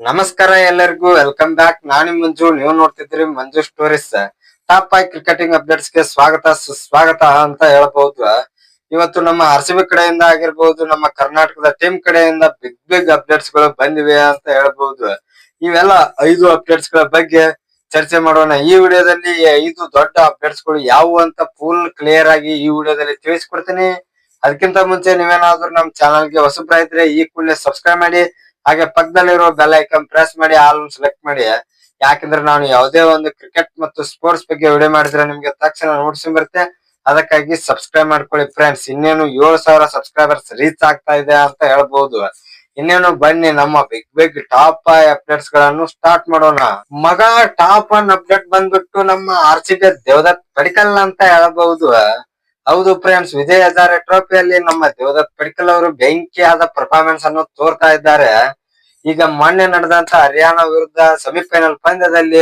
ನಮಸ್ಕಾರ ಎಲ್ಲರಿಗೂ welcome back ನಾನು ಮಂಜು, ನೀವು ನೋಡ್ತಿದ್ರಿ Manju stories top five cricketing ಅಪ್ಡೇಟ್ಸ್ಗೆ ಸ್ವಾಗತ, ಸುಸ್ವಾಗತ ಅಂತ ಹೇಳಬಹುದು ಇವತ್ತು ನಮ್ಮ ಆರ್ಸಿಬಿ ಕಡೆಯಿಂದ ಆಗಿರ್ಬಹುದು ನಮ್ಮ ಕರ್ನಾಟಕದ ಟೀಮ್ ಕಡೆಯಿಂದ ಬಿಗ್ ಬಿಗ್ ಅಪ್ಡೇಟ್ಸ್ಗಳು ಬಂದಿವೆ ಅಂತ ಹೇಳಬಹುದು ಇವೆಲ್ಲ ಐದು ಅಪ್ಡೇಟ್ಸ್ಗಳ ಬಗ್ಗೆ ಚರ್ಚೆ ಮಾಡೋಣ. ಈ ವಿಡಿಯೋದಲ್ಲಿ ಐದು ದೊಡ್ಡ ಅಪ್ಡೇಟ್ಸ್ಗಳು ಯಾವುವು ಅಂತ ಫುಲ್ ಕ್ಲಿಯರ್ ಆಗಿ ಈ ವಿಡಿಯೋದಲ್ಲಿ ತಿಳಿಸ್ಕೊಡ್ತೀನಿ. ಅದಕ್ಕಿಂತ ಮುಂಚೆ ನೀವೇನಾದ್ರೂ ನಮ್ಮ ಚಾನಲ್ಗೆ ಹೊಸಬ್ರಾಯಿದ್ರೆ, ಈ ಕೂಡಲೇ ಸಬ್ಸ್ಕ್ರೈಬ್ ಮಾಡಿ. ಹಾಗೆ ಪಕ್ಕದಲ್ಲಿರೋ ಬೆಲ್ ಐಕನ್ ಪ್ರೆಸ್ ಮಾಡಿ ಆಲ್ ಸೆಲೆಕ್ಟ್ ಮಾಡಿ. ಯಾಕಂದ್ರೆ ನಾನು ಯಾವುದೇ ಒಂದು ಕ್ರಿಕೆಟ್ ಮತ್ತು ಸ್ಪೋರ್ಟ್ಸ್ ಬಗ್ಗೆ ವಿಡಿಯೋ ಮಾಡಿದ್ರೆ ನಿಮ್ಗೆ ತಕ್ಷಣ ನೋಟಿಸ್ ಬರುತ್ತೆ. ಅದಕ್ಕಾಗಿ ಸಬ್ಸ್ಕ್ರೈಬ್ ಮಾಡ್ಕೊಳ್ಳಿ ಫ್ರೆಂಡ್ಸ್ ಇನ್ನೇನು ಏಳು ಸಾವಿರ ಸಬ್ಸ್ಕ್ರೈಬರ್ಸ್ ರೀಚ್ ಆಗ್ತಾ ಇದೆ ಅಂತ ಹೇಳ್ಬಹುದು ಇನ್ನೇನು ಬನ್ನಿ, ನಮ್ಮ ಬಿಗ್ ಬಿಗ್ ಟಾಪ್ ಅಪ್ಡೇಟ್ಸ್ಗಳನ್ನು ಸ್ಟಾರ್ಟ್ ಮಾಡೋಣ. ಮಗ ಟಾಪ್ ಒನ್ ಅಪ್ಡೇಟ್ ಬಂದ್ಬಿಟ್ಟು ನಮ್ಮ R C B Devdutt Padikkal ಅಂತ ಹೇಳಬಹುದು ಹೌದು ಫ್ರೆಂಡ್ಸ್ ವಿಜಯ್ ಹಜಾರೆ ಟ್ರೋಫಿಯಲ್ಲಿ ನಮ್ಮ ದೇವದತ್ ಪಡಿಕಲ್ ಅವರು ಬೆಂಕಿಯಾದ ಪರ್ಫಾರ್ಮೆನ್ಸ್ ಅನ್ನು ತೋರ್ತಾ ಇದ್ದಾರೆ. ಈಗ ಮೊನ್ನೆ ನಡೆದಂತ ಹರಿಯಾಣ ವಿರುದ್ಧ ಸೆಮಿಫೈನಲ್ ಪಂದ್ಯದಲ್ಲಿ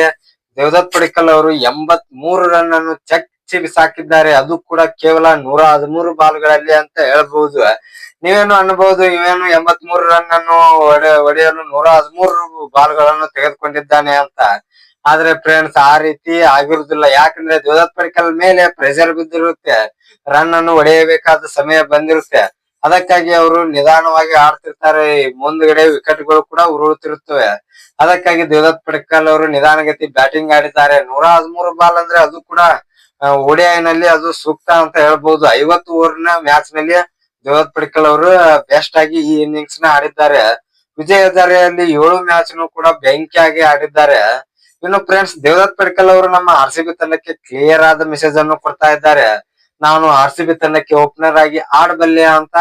ದೇವದತ್ ಪಡಿಕಲ್ ಅವರು ಎಂಬತ್ ಮೂರು ರನ್ ಅನ್ನು ಚಚ್ಚಿ ಬಿಸಾಕಿದ್ದಾರೆ ಅದು ಕೂಡ ಕೇವಲ ನೂರ ಹದಿಮೂರು ಬಾಲ್ಗಳಲ್ಲಿ ಅಂತ ಹೇಳ್ಬಹುದು ನೀವೇನು ಅನ್ಬಹುದು ಇವೇನು ಎಂಬತ್ ಮೂರು ರನ್ ಅನ್ನು ಹೊಡೆ- ಹೊಡೆಯಲು ನೂರ ಹದಿಮೂರು ಬಾಲ್ಗಳನ್ನು ತೆಗೆದುಕೊಂಡಿದ್ದಾನೆ ಅಂತ? ಆದ್ರೆ ಫ್ರೆಂಡ್ಸ್ ಆ ರೀತಿ ಆಗಿರುದಿಲ್ಲ. ಯಾಕಂದ್ರೆ ದೇವದತ್ ಮೇಲೆ ಪ್ರೆಷರ್ ಬಿದ್ದಿರುತ್ತೆ. ರನ್ ಅನ್ನು ಹೊಡೆಯಬೇಕಾದ ಸಮಯ ಬಂದಿರುತ್ತೆ. ಅದಕ್ಕಾಗಿ ಅವರು ನಿಧಾನವಾಗಿ ಆಡ್ತಿರ್ತಾರೆ. ಮುಂದ್ಗಡೆ ವಿಕೆಟ್ಗಳು ಕೂಡ ಉರುಳುತ್ತಿರುತ್ತವೆ. ಅದಕ್ಕಾಗಿ ದೇವದತ್ ಪಡಕಲ್ ಅವರು ನಿಧಾನಗತಿ ಬ್ಯಾಟಿಂಗ್ ಆಡಿದ್ದಾರೆ. ನೂರ ಹದಿಮೂರು ಬಾಲ್ ಅಂದ್ರೆ ಅದು ಕೂಡ ನಲ್ಲಿ ಅದು ಸೂಕ್ತ ಅಂತ ಹೇಳ್ಬಹುದು ಐವತ್ತು ಓವರ್ನ ಮ್ಯಾಚ್ನಲ್ಲಿ ದೇವದತ್ ಪಡಕಲ್ ಅವರು ಬೆಸ್ಟ್ ಆಗಿ ಈ ಇನ್ನಿಂಗ್ಸ್ನ ಆಡಿದ್ದಾರೆ. ವಿಜಯ್ ಏಳು ಮ್ಯಾಚ್ ಕೂಡ ಬೆಂಕಿಯಾಗಿ ಆಡಿದ್ದಾರೆ. ಇನ್ನು ಫ್ರೆಂಡ್ಸ್ ದೇವದತ್ ಪೆಡ್ಕಲ್ ಅವರು ನಮ್ಮ ಆರ್ ಸಿ ಬಿ ತಂಡಕ್ಕೆ ಕ್ಲಿಯರ್ ಆದ ಮೆಸೇಜ್ ಅನ್ನು ಕೊಡ್ತಾ ಇದ್ದಾರೆ. ನಾನು ಆರ್ ಸಿ ಬಿ ತಂಡಕ್ಕೆ ಓಪನರ್ ಆಗಿ ಆಡಬಲ್ಲೆ ಅಂತ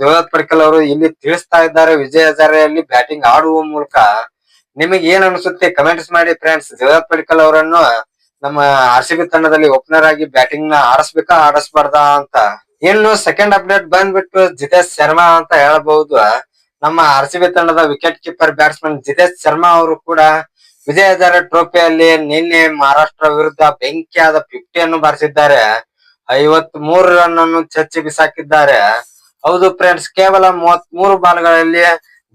ದೇವದತ್ ಪಡ್ಕಲ್ ಅವರು ಇಲ್ಲಿ ತಿಳಿಸ್ತಾ ಇದ್ದಾರೆ. ವಿಜಯ್ ಹಜಾರೆಯಲ್ಲಿ ಬ್ಯಾಟಿಂಗ್ ಆಡುವ ಮೂಲಕ. ನಿಮಗೆ ಏನ್ ಅನಿಸುತ್ತೆ? ಕಮೆಂಟ್ಸ್ ಮಾಡಿ ಫ್ರೆಂಡ್ಸ್ ದೇವದತ್ ಪಡ್ಕಲ್ ಅವರನ್ನು ನಮ್ಮ ಆರ್ ಸಿ ಬಿ ತಂಡದಲ್ಲಿ ಓಪನರ್ ಆಗಿ ಬ್ಯಾಟಿಂಗ್ನ ಆಡಿಸ್ಬೇಕಾ, ಆಡಿಸ್ಬಾರ್ದಾ ಅಂತ. ಇನ್ನು ಸೆಕೆಂಡ್ ಅಪ್ಡೇಟ್ ಬಂದ್ಬಿಟ್ಟು ಜಿತೇಶ್ ಶರ್ಮಾ ಅಂತ ಹೇಳಬಹುದು. ನಮ್ಮ ಆರ್ ಸಿ ಬಿ ತಂಡದ wicket keeper batsman Jitesh Sharma ಅವರು ಕೂಡ ವಿಜಯ ಹಜಾರೆ ಟ್ರೋಫಿಯಲ್ಲಿ ನಿನ್ನೆ ಮಹಾರಾಷ್ಟ್ರ ವಿರುದ್ಧ ಬೆಂಕಿಯಾದ ಫಿಫ್ಟಿಯನ್ನು ಬಾರಿಸಿದ್ದಾರೆ. ಐವತ್ ಮೂರು ರನ್ ಅನ್ನು ಚಚ್ಚಿ ಬಿಸಾಕಿದ್ದಾರೆ. ಹೌದು ಫ್ರೆಂಡ್ಸ್ ಕೇವಲ ಮೂವತ್ ಮೂರು ಬಾಲ್ಗಳಲ್ಲಿ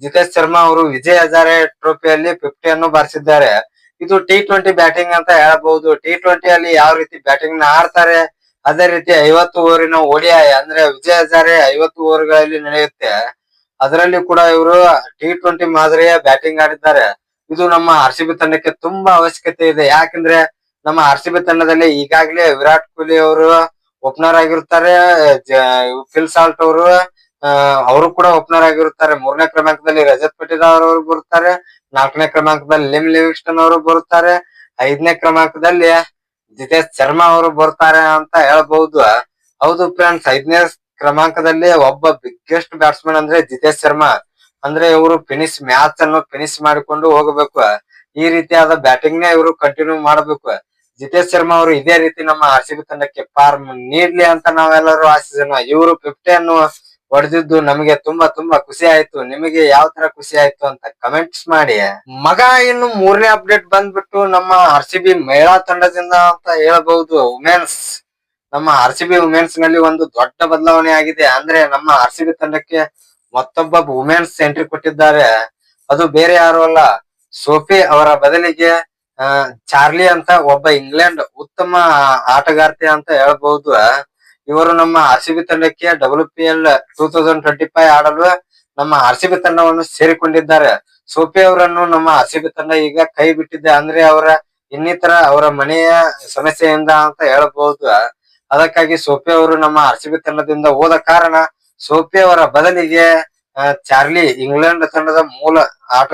ಜಿತೇಶ್ ಶರ್ಮಾ ಅವರು ವಿಜಯ್ ಹಜಾರೆ ಟ್ರೋಫಿಯಲ್ಲಿ ಫಿಫ್ಟಿಯನ್ನು ಬಾರಿಸಿದ್ದಾರೆ. ಇದು ಟಿ ಟ್ವೆಂಟಿ ಬ್ಯಾಟಿಂಗ್ ಅಂತ ಹೇಳಬಹುದು. ಟಿ ಟ್ವೆಂಟಿ ಅಲ್ಲಿ ಯಾವ ರೀತಿ ಬ್ಯಾಟಿಂಗ್ನ ಆಡ್ತಾರೆ, ಅದೇ ರೀತಿ ಐವತ್ತು ಓವರಿನ ಓಡಿಐ ಅಂದ್ರೆ ವಿಜಯ್ ಹಜಾರೆ ಐವತ್ತು ಓವರ್ಗಳಲ್ಲಿ ನಡೆಯುತ್ತೆ. ಅದರಲ್ಲಿ ಕೂಡ ಇವರು ಟಿ ಟ್ವೆಂಟಿ ಮಾದರಿಯ ಬ್ಯಾಟಿಂಗ್ ಆಡಿದ್ದಾರೆ. ಇದು ನಮ್ಮ ಆರ್ ತಂಡಕ್ಕೆ ತುಂಬಾ ಅವಶ್ಯಕತೆ ಇದೆ. ಯಾಕಂದ್ರೆ ನಮ್ಮ ಆರ್ ತಂಡದಲ್ಲಿ ಈಗಾಗಲೇ ವಿರಾಟ್ ಕೊಹ್ಲಿ ಅವರು ಓಪನರ್ ಆಗಿರ್ತಾರೆ ಫಿಲ್ ಸಾಲ್ಟ್ ಅವರು ಅವರು ಕೂಡ ಓಪನರ್ ಆಗಿರುತ್ತಾರೆ. ಮೂರನೇ ಕ್ರಮಾಂಕದಲ್ಲಿ ರಜತ್ ಪಟೇಲ್ ಅವರು ಬರುತ್ತಾರೆ. ನಾಲ್ಕನೇ ಕ್ರಮಾಂಕದಲ್ಲಿ ಲಿಮ್ ಲಿವಿಸ್ಟನ್ ಅವರು ಬರುತ್ತಾರೆ. ಐದನೇ ಕ್ರಮಾಂಕದಲ್ಲಿ ಜಿತೇಶ್ ಶರ್ಮಾ ಅವರು ಬರ್ತಾರೆ ಅಂತ ಹೇಳಬಹುದು ಹೌದು ಫ್ರೆಂಡ್ಸ್, ಐದನೇ ಕ್ರಮಾಂಕದಲ್ಲಿ ಒಬ್ಬ ಬಿಗ್ಗೆಸ್ಟ್ ಬ್ಯಾಟ್ಸ್ಮನ್ ಅಂದ್ರೆ ಜಿತೇಶ್ ಶರ್ಮಾ. ಅಂದ್ರೆ ಇವರು ಫಿನಿಶ್ ಮ್ಯಾಚ್ ಅನ್ನು ಫಿನಿಶ್ ಮಾಡಿಕೊಂಡು ಹೋಗಬೇಕು. ಈ ರೀತಿಯಾದ ಬ್ಯಾಟಿಂಗ್ ನೇ ಇವರು ಕಂಟಿನ್ಯೂ ಮಾಡಬೇಕು. ಜಿತೇಶ್ ಶರ್ಮಾ ಅವರು ಇದೇ ರೀತಿ ನಮ್ಮ ಆರ್ ಸಿ ಬಿ ತಂಡಕ್ಕೆ ಫಾರ್ಮ್ ನೀಡ್ಲಿ ಅಂತ ನಾವೆಲ್ಲರೂ ಆಶಿಸೋಣ. ಇವರು ಫಿಫ್ಟಿ ಅನ್ನು ಹೊಡೆದಿದ್ದು ನಮಗೆ ತುಂಬಾ ತುಂಬಾ ಖುಷಿ ಆಯ್ತು. ನಿಮಗೆ ಯಾವ ತರ ಖುಷಿ ಆಯ್ತು ಅಂತ ಕಮೆಂಟ್ಸ್ ಮಾಡಿ. ಮಗ ಇನ್ನು ಮೂರನೇ ಅಪ್ಡೇಟ್ ಬಂದ್ಬಿಟ್ಟು ನಮ್ಮ ಆರ್ ಸಿ ಬಿ ಮಹಿಳಾ ತಂಡದಿಂದ ಅಂತ ಹೇಳಬಹುದು. ವುಮೆನ್ಸ್ ನಮ್ಮ ಆರ್ ಸಿ ವುಮೆನ್ಸ್ನಲ್ಲಿ ಒಂದು ದೊಡ್ಡ ಬದಲಾವಣೆ ಆಗಿದೆ. ಅಂದ್ರೆ ನಮ್ಮ ಆರ್ ಸಿ ಬಿ ತಂಡಕ್ಕೆ ಮತ್ತೊಬ್ಬ ವುಮೆನ್ಸ್ ಎಂಟ್ರಿ ಕೊಟ್ಟಿದ್ದಾರೆ. ಅದು ಬೇರೆ ಯಾರು ಅಲ್ಲ. ಸೋಫಿ ಅವರ ಬದಲಿಗೆ ಚಾರ್ಲಿ ಅಂತ ಒಬ್ಬ ಇಂಗ್ಲೆಂಡ್ ಉತ್ತಮ ಆಟಗಾರ್ತಿ ಅಂತ ಹೇಳ್ಬಹುದು ಇವರು ನಮ್ಮ ಆರ್ ಸಿ ಬಿ ತಂಡಕ್ಕೆ W P L two thousand twenty five ಆಡಲು ನಮ್ಮ ಆರ್ ಸಿ ಬಿ ತಂಡವನ್ನು ಸೇರಿಕೊಂಡಿದ್ದಾರೆ. ಸೋಫಿ ಅವರನ್ನು ನಮ್ಮ ಆರ್ ಸಿ ಬಿ ತಂಡ ಈಗ ಕೈ ಬಿಟ್ಟಿದೆ. ಅಂದ್ರೆ ಅವರ ಇನ್ನಿತರ ಅವರ ಮನೆಯ ಸಮಸ್ಯೆಯಿಂದ ಅಂತ ಹೇಳಬಹುದು ಅದಕ್ಕಾಗಿ ಸೋಫಿ ಅವರು ನಮ್ಮ ಆರ್ ಸಿ ಬಿ ತಂಡದಿಂದ ಹೋದ ಕಾರಣ ಸೋಫಿ ಅವರ ಬದಲಿಗೆ ಚಾರ್ಲಿ ಇಂಗ್ಲೆಂಡ್ ತಂಡದ ಮೂಲ ಆಟ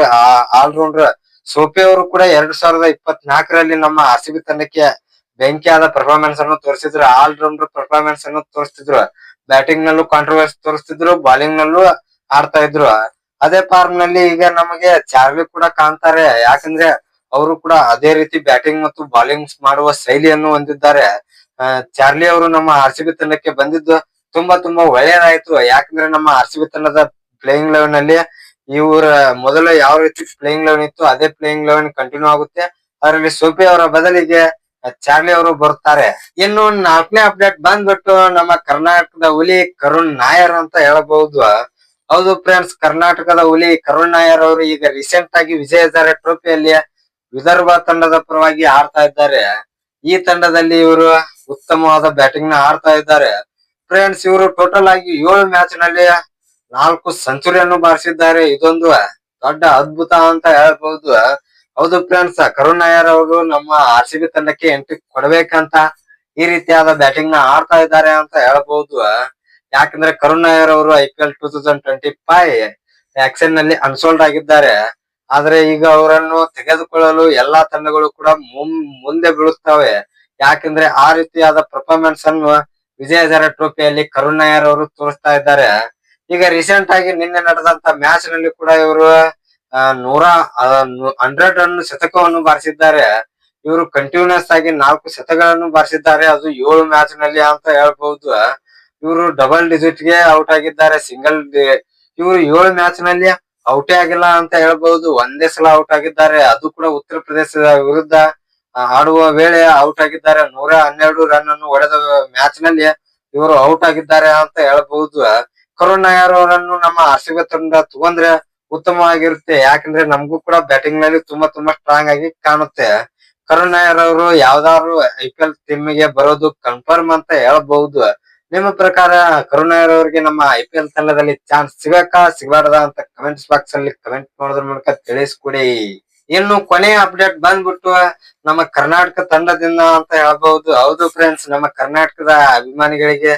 ಆಲ್ರೌಂಡರ್ ಸೋಫಿ ಅವರು ಕೂಡ ಎರಡ್ ಸಾವಿರದ ಇಪ್ಪತ್ನಾಲ್ಕರಲ್ಲಿ ನಮ್ಮ ಆರ್ ಸಿ ಬಿ ತಂಡಕ್ಕೆ ಬೆಂಕಿಯಾದ ಪರ್ಫಾರ್ಮೆನ್ಸ್ ಅನ್ನು ತೋರಿಸಿದ್ರು. ಆಲ್ರೌಂಡರ್ ಪರ್ಫಾರ್ಮೆನ್ಸ್ ಅನ್ನು ತೋರಿಸ್ತಿದ್ರು. ಬ್ಯಾಟಿಂಗ್ ನಲ್ಲೂ ಕಾಂಟ್ರವರ್ಸಿ ತೋರಿಸ್ತಿದ್ರು ಬಾಲಿಂಗ್ ನಲ್ಲೂ ಆಡ್ತಾ ಇದ್ರು. ಅದೇ ಫಾರ್ಮ್ನಲ್ಲಿ ಈಗ ನಮಗೆ ಚಾರ್ಲಿ ಕೂಡ ಕಾಣ್ತಾರೆ. ಯಾಕಂದ್ರೆ ಅವರು ಕೂಡ ಅದೇ ರೀತಿ ಬ್ಯಾಟಿಂಗ್ ಮತ್ತು ಬಾಲಿಂಗ್ ಮಾಡುವ ಶೈಲಿಯನ್ನು ಹೊಂದಿದ್ದಾರೆ. ಚಾರ್ಲಿ ಅವರು ನಮ್ಮ ಆರ್ ತಂಡಕ್ಕೆ ಬಂದಿದ್ದು ತುಂಬಾ ತುಂಬಾ ಒಳ್ಳೆಯದಾಯ್ತು ಯಾಕಂದ್ರೆ ನಮ್ಮ ಆರ್ ಸಿ ಬಿ ತಂಡದ ಪ್ಲೇಯಿಂಗ್ ಲೆವೆನ್ ಅಲ್ಲಿ ಇವರ ಮೊದಲ ಯಾವ ರೀತಿ ಪ್ಲೇಯಿಂಗ್ ಲೆವೆನ್ ಇತ್ತು, ಅದೇ ಪ್ಲೇಯಿಂಗ್ ಲೆವೆನ್ ಕಂಟಿನ್ಯೂ ಆಗುತ್ತೆ. ಅದರಲ್ಲಿ ಸೋಫಿ ಅವರ ಬದಲಿಗೆ ಚಾರ್ಲಿ ಅವರು ಬರುತ್ತಾರೆ. ಇನ್ನು ನಾಲ್ಕನೇ ಅಪ್ಡೇಟ್ ಬಂದ್ಬಿಟ್ಟು ನಮ್ಮ ಕರ್ನಾಟಕದ ಹುಲಿ ಕರುಣ್ ನಾಯರ್ ಅಂತ ಹೇಳಬಹುದು. ಹೌದು ಫ್ರೆಂಡ್ಸ್ ಕರ್ನಾಟಕದ ಹುಲಿ ಕರುಣ್ ನಾಯರ್ ಅವರು ಈಗ ರೀಸೆಂಟ್ ಆಗಿ ವಿಜಯ ಹಜಾರೆ ಟ್ರೋಫಿಯಲ್ಲಿ ವಿದರ್ಭ ತಂಡದ ಪರವಾಗಿ ಆಡ್ತಾ ಇದ್ದಾರೆ. ಈ ತಂಡದಲ್ಲಿ ಇವರು ಉತ್ತಮವಾದ ಬ್ಯಾಟಿಂಗ್ನ ಆಡ್ತಾ ಇದ್ದಾರೆ. ಫ್ರೆಂಡ್ಸ್ ಇವರು ಟೋಟಲ್ ಆಗಿ ಏಳು ಮ್ಯಾಚ್ನಲ್ಲಿ ನಾಲ್ಕು ಸೆಂಚುರಿಯನ್ನು ಬಾರಿಸಿದ್ದಾರೆ. ಇದೊಂದು ದೊಡ್ಡ ಅದ್ಭುತ ಅಂತ ಹೇಳ್ಬಹುದು ಹೌದು ಫ್ರೆಂಡ್ಸ್ ಕರುಣ್ ನಾಯರ್ ಅವರು ನಮ್ಮ ಆರ್ ಸಿ ಬಿ ತಂಡಕ್ಕೆ ಎಂಟ್ರಿ ಕೊಡ್ಬೇಕಂತ ಈ ರೀತಿಯಾದ ಬ್ಯಾಟಿಂಗ್ನ ಆಡ್ತಾ ಇದ್ದಾರೆ ಅಂತ ಹೇಳ್ಬಹುದು ಯಾಕಂದ್ರೆ ಕರುಣ್ ನಾಯರ್ ಅವರು I P L two thousand twenty five ಆಕ್ಷನ್ನಲ್ಲಿ unsold ಆಗಿದ್ದಾರೆ. ಆದ್ರೆ ಈಗ ಅವರನ್ನು ತೆಗೆದುಕೊಳ್ಳಲು ಎಲ್ಲಾ ತಂಡಗಳು ಕೂಡ ಮುಂದೆ ಬೀಳುತ್ತವೆ. ಯಾಕಂದ್ರೆ ಆ ರೀತಿಯಾದ ಪರ್ಫಾರ್ಮೆನ್ಸ್ ಅನ್ನು ವಿಜಯ ಹಜಾರೆ ಟ್ರೋಫಿಯಲ್ಲಿ ಕರುಣ್ ನಾಯರ್ ಅವರು ತೋರಿಸ್ತಾ ಇದ್ದಾರೆ. ಈಗ ರೀಸೆಂಟ್ ಆಗಿ ನಿನ್ನೆ ನಡೆದಂತ ಮ್ಯಾಚ್ನಲ್ಲಿ ಕೂಡ ಇವರು ನೂರ ಹಂಡ್ರೆಡ್ ರನ್ ಶತಕವನ್ನು ಬಾರಿಸಿದ್ದಾರೆ. ಇವರು ಕಂಟಿನ್ಯೂಸ್ ಆಗಿ ನಾಲ್ಕು ಶತಗಳನ್ನು ಬಾರಿಸಿದ್ದಾರೆ. ಅದು ಏಳು ಮ್ಯಾಚ್ನಲ್ಲಿ ಅಂತ ಹೇಳ್ಬಹುದು. ಇವರು ಡಬಲ್ ಡಿಜಿಟ್ಗೆ ಔಟ್ ಆಗಿದ್ದಾರೆ. ಸಿಂಗಲ್ ಇವರು ಏಳು ಮ್ಯಾಚ್ನಲ್ಲಿ ಔಟೇ ಆಗಿಲ್ಲ ಅಂತ ಹೇಳ್ಬಹುದು. ಒಂದೇ ಸಲ ಔಟ್ ಆಗಿದ್ದಾರೆ. ಅದು ಕೂಡ ಉತ್ತರ ಪ್ರದೇಶದ ವಿರುದ್ಧ. ಆಡುವ ವೇಳೆ ಔಟ್ ಆಗಿದ್ದಾರೆ. ನೂರ ಹನ್ನೆರಡು ರನ್ ಅನ್ನು ಹೊಡೆದ ಮ್ಯಾಚ್ನಲ್ಲಿ ಇವರು ಔಟ್ ಆಗಿದ್ದಾರೆ ಅಂತ ಹೇಳಬಹುದು. ಕರುಣ್ ನಾಯರ್ ಅವರನ್ನು ನಮ್ಮ ಆರ್ ಸಿ ಬಿ ತಂಡ ತಗೊಂಡ್ರೆ ಉತ್ತಮವಾಗಿರುತ್ತೆ. ಯಾಕಂದ್ರೆ ನಮಗೂ ಕೂಡ ಬ್ಯಾಟಿಂಗ್ನಲ್ಲಿ ತುಂಬಾ ತುಂಬಾ ಸ್ಟ್ರಾಂಗ್ ಆಗಿ ಕಾಣುತ್ತೆ. ಕರುಣ್ ನಾಯರ್ ಅವರು ಯಾವ್ದಾದ್ರು ಐ ಪಿ ಎಲ್ ಟೀಮ್ಗೆ ಬರೋದು ಕನ್ಫರ್ಮ್ ಅಂತ ಹೇಳಬಹುದು. ನಿಮ್ಮ ಪ್ರಕಾರ ಕರುಣ್ ನಾಯರ್ ಅವರಿಗೆ ನಮ್ಮ ಐ ಪಿ ಎಲ್ ತಂಡದಲ್ಲಿ ಚಾನ್ಸ್ ಸಿಗಬೇಕಾ ಸಿಗಬಾರ್ದ ಅಂತ ಕಮೆಂಟ್ಸ್ ಬಾಕ್ಸ್ ಅಲ್ಲಿ ಕಮೆಂಟ್ ಮಾಡೋದ್ರ ಮೂಲಕ ತಿಳಿಸ್ಕೊಡಿ. ಇನ್ನು ಕೊನೆಯ ಅಪ್ಡೇಟ್ ಬಂದ್ಬಿಟ್ಟು ನಮ್ಮ ಕರ್ನಾಟಕ ತಂಡದಿಂದ ಅಂತ ಹೇಳ್ಬಹುದು. ಹೌದು ಫ್ರೆಂಡ್ಸ್ ನಮ್ಮ ಕರ್ನಾಟಕದ ಅಭಿಮಾನಿಗಳಿಗೆ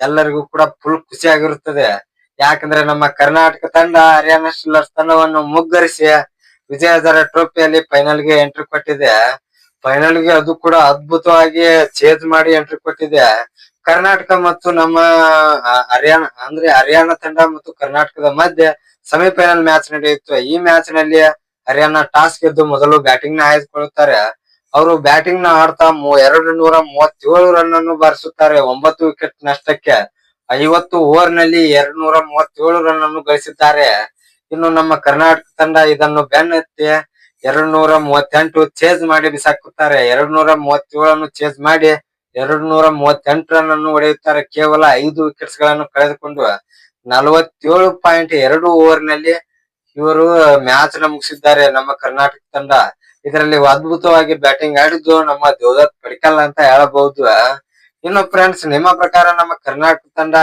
ಎಲ್ಲರಿಗೂ ಕೂಡ ಫುಲ್ ಖುಷಿ ಆಗಿರುತ್ತದೆ ಯಾಕಂದ್ರೆ ನಮ್ಮ ಕರ್ನಾಟಕ ತಂಡ ಹರಿಯಾಣ ಸ್ಟಿಲ್ಲರ್ಸ್ ತಂಡವನ್ನು ಮುಗ್ಗರಿಸಿ ವಿಜಯಧರ ಟ್ರೋಫಿಯಲ್ಲಿ ಫೈನಲ್ಗೆ ಎಂಟ್ರಿ ಕೊಟ್ಟಿದೆ. ಫೈನಲ್ಗೆ ಅದು ಕೂಡ ಅದ್ಭುತವಾಗಿ ಚೇಂಜ್ ಮಾಡಿ ಎಂಟ್ರಿ ಕೊಟ್ಟಿದೆ. ಕರ್ನಾಟಕ ಮತ್ತು ನಮ್ಮ ಹರಿಯಾಣ ಅಂದ್ರೆ ಹರಿಯಾಣ ತಂಡ ಮತ್ತು ಕರ್ನಾಟಕದ ಮಧ್ಯೆ ಸೆಮಿಫೈನಲ್ ಮ್ಯಾಚ್ ನಡೆಯಿತು ಈ ಮ್ಯಾಚ್ನಲ್ಲಿ ಹರಿಯಾಣ ಟಾಸ್ ಗೆದ್ದು ಮೊದಲು ಬ್ಯಾಟಿಂಗ್ನ ಆಯ್ದುಕೊಳ್ಳುತ್ತಾರೆ. ಅವರು ಬ್ಯಾಟಿಂಗ್ನ ಆಡ್ತಾ ಎರಡು ನೂರ ಮೂವತ್ತೇಳು ರನ್ ಅನ್ನು ಬಾರಿಸುತ್ತಾರೆ. ಒಂಬತ್ತು ವಿಕೆಟ್ ನಷ್ಟಕ್ಕೆ ಐವತ್ತು ಓವರ್ನಲ್ಲಿ ಎರಡು ನೂರ ಮೂವತ್ತೇಳು ರನ್ ಅನ್ನು ಗಳಿಸಿದ್ದಾರೆ. ಇನ್ನು ನಮ್ಮ ಕರ್ನಾಟಕ ತಂಡ ಇದನ್ನು ಬೆನ್ನತ್ತಿ ಎರಡು ನೂರ ಮೂವತ್ತೆಂಟು ಚೇಸ್ ಮಾಡಿ ಬಿಸಾಕುತ್ತಾರೆ. ಎರಡು ನೂರ ಮೂವತ್ತೇಳನ್ನು ಚೇಸ್ ಮಾಡಿ ಎರಡು ನೂರ ಮೂವತ್ತೆಂಟು ರನ್ ಅನ್ನು ಹೊಡೆಯುತ್ತಾರೆ. ಕೇವಲ ಐದು ವಿಕೆಟ್ಸ್ಗಳನ್ನು ಕಳೆದುಕೊಂಡು ನಲವತ್ತೇಳು ಪಾಯಿಂಟ್ ಎರಡು ಓವರ್ನಲ್ಲಿ ಇವರು ಮ್ಯಾಚ್ನ ಮುಗಿಸಿದ್ದಾರೆ ನಮ್ಮ ಕರ್ನಾಟಕ ತಂಡ. ಇದರಲ್ಲಿ ಅದ್ಭುತವಾಗಿ ಬ್ಯಾಟಿಂಗ್ ಆಡಿದ್ದು ನಮ್ಮ ದೇವದತ್ ಪಡಿಕಲ್ ಅಂತ ಹೇಳಬಹುದು. ಇನ್ನು ಫ್ರೆಂಡ್ಸ್ ನಿಮ್ಮ ಪ್ರಕಾರ ನಮ್ಮ ಕರ್ನಾಟಕ ತಂಡ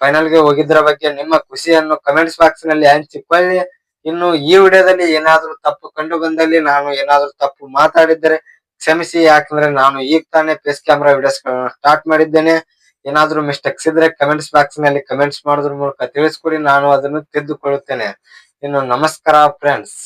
ಫೈನಲ್ಗೆ ಹೋಗಿದ್ರ ಬಗ್ಗೆ ನಿಮ್ಮ ಖುಷಿಯನ್ನು ಕಮೆಂಟ್ಸ್ ಬಾಕ್ಸ್ನಲ್ಲಿ ಹಂಚಿಕೊಳ್ಳಿ. ಇನ್ನು ಈ ವಿಡಿಯೋದಲ್ಲಿ ಏನಾದ್ರೂ ತಪ್ಪು ಕಂಡು ಬಂದಲ್ಲಿ ನಾನು ಏನಾದ್ರೂ ತಪ್ಪು ಮಾತಾಡಿದ್ದರೆ ಕ್ಷಮಿಸಿ, ಯಾಕಂದ್ರೆ ನಾನು ಈಗ ತಾನೇ ಫೇಸ್ ಕ್ಯಾಮ್ರಾ ವಿಡಿಯೋಸ್ ಸ್ಟಾರ್ಟ್ ಮಾಡಿದ್ದೇನೆ. ಏನಾದ್ರೂ ಮಿಸ್ಟೇಕ್ಸ್ ಇದ್ರೆ ಕಮೆಂಟ್ಸ್ ಬಾಕ್ಸ್ನಲ್ಲಿ ಕಮೆಂಟ್ಸ್ ಮಾಡೋದ್ರ ಮೂಲಕ ತಿಳಿಸ್ಕೊಡಿ, ನಾನು ಅದನ್ನು ತಿದ್ದುಕೊಳ್ಳುತ್ತೇನೆ ಇನ್ನು ನಮಸ್ಕಾರ ಫ್ರೆಂಡ್ಸ್